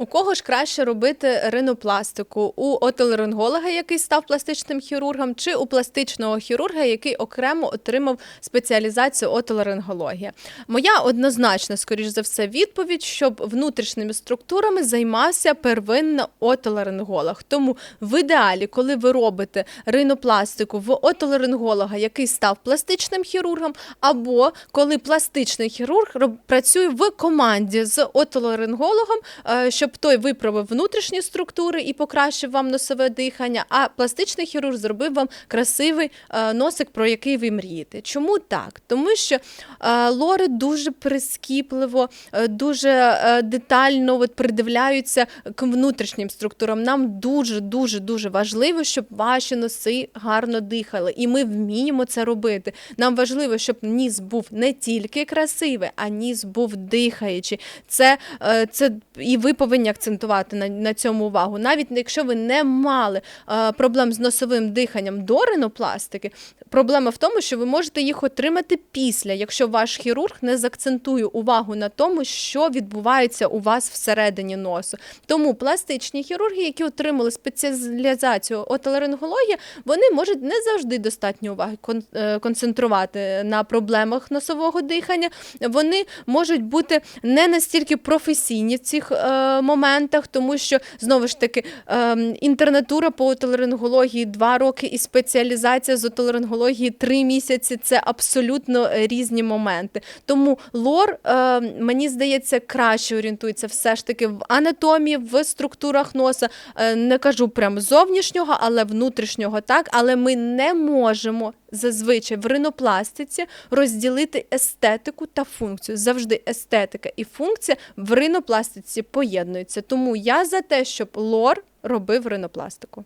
У кого ж краще робити ринопластику? У отоларинголога, який став пластичним хірургом, чи у пластичного хірурга, який окремо отримав спеціалізацію отоларингологія? Моя однозначна, скоріш за все, відповідь, щоб внутрішніми структурами займався первинно отоларинголог. Тому в ідеалі, коли ви робите ринопластику в отоларинголога, який став пластичним хірургом, або коли пластичний хірург працює в команді з отоларингологом, е, щоб той виправив внутрішні структури і покращив вам носове дихання, а пластичний хірург зробив вам красивий е, носик, про який ви мрієте. Чому так? Тому що е, лори дуже прискіпливо, е, дуже детально от, придивляються к внутрішнім структурам. Нам дуже дуже дуже важливо, щоб ваші носи гарно дихали, і ми вміємо це робити. Нам важливо, щоб ніс був не тільки красивий, а ніс був дихаючий. Це, це і ви повинні акцентувати на, на цьому увагу. Навіть якщо ви не мали е, проблем з носовим диханням до ринопластики, проблема в тому, що ви можете їх отримати після, якщо ваш хірург не закцентує увагу на тому, що відбувається у вас всередині носу. Тому пластичні хірурги, які отримали спеціалізацію отоларингології, вони можуть не завжди достатньо уваги е, концентрувати на проблемах носового дихання. Вони можуть бути не настільки професійні в цих е, моментах, тому що знову ж таки е, інтернатура по отоларингології 2 роки і спеціалізація з отоларингології 3 місяці це абсолютно е, різні моменти. Тому лор, е, мені здається, краще орієнтується все ж таки в анатомії, в структурах носа. Е, не кажу прям зовнішнього, але внутрішнього так. Але ми не можемо зазвичай в ринопластиці розділити естетику та функцію. Завжди естетика і функція в ринопластиці поєднуються. Тому я за те, щоб лор робив ринопластику.